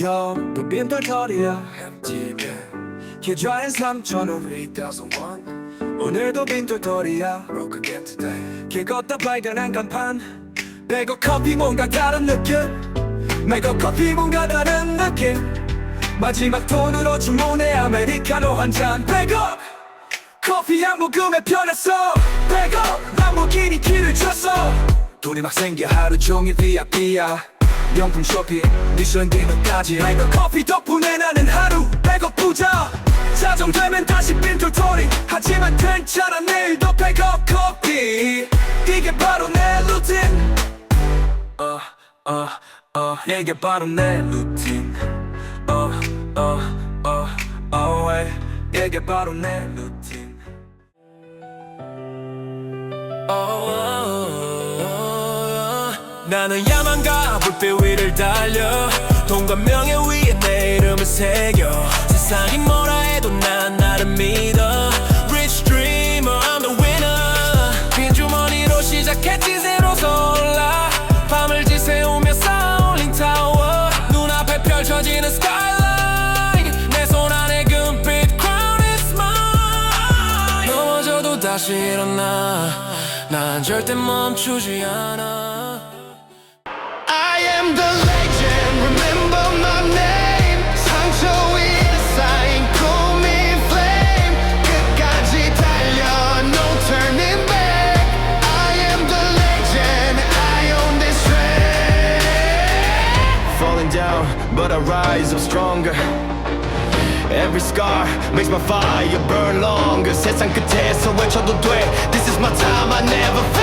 영도 빈털터리야. 햄집에 계좌엔 3천원. 3001 오늘도 빈털터리야. Broke again today. 길 걷다 발견한 간판. 백업 커피 뭔가 다른 느낌. 맥업 커피 뭔가 다른 느낌. 마지막 돈으로 주문해 아메리카노 한잔. 백업 커피 한 모금에 편했어. 백업 람보기니 길을 줬어. 돈이 막 생겨 하루 종일 비야비야 명품 쇼핑 미션 디너까지 백업 커피 덕분에 나는 하루 부자 자정되면 다시 빈털터리 하지만 괜찮아 내일도 백업 커피 이게 바로 내 루틴 어, 어, 어, 이게 바로 내 루틴. 어, 어, 어, 어, 왜? 이게 바로 내 루틴. 나는 야망과 불빛 위를 달려. 돈과 명예 위에 내 이름을 새겨. 세상이 뭐라 해도 난 나를 믿어. Rich dreamer I'm the winner. 빈 주머니로 시작했지 새로서 올라. 밤을 지새우며 쌓아올린 타워. 눈앞에 펼쳐지는 skyline. 다시 일어나. 난 절대 멈추지 않아 but I rise up stronger Every scar makes my fire burn longer 세상 끝에서 외쳐도 돼 This is my time, I never fade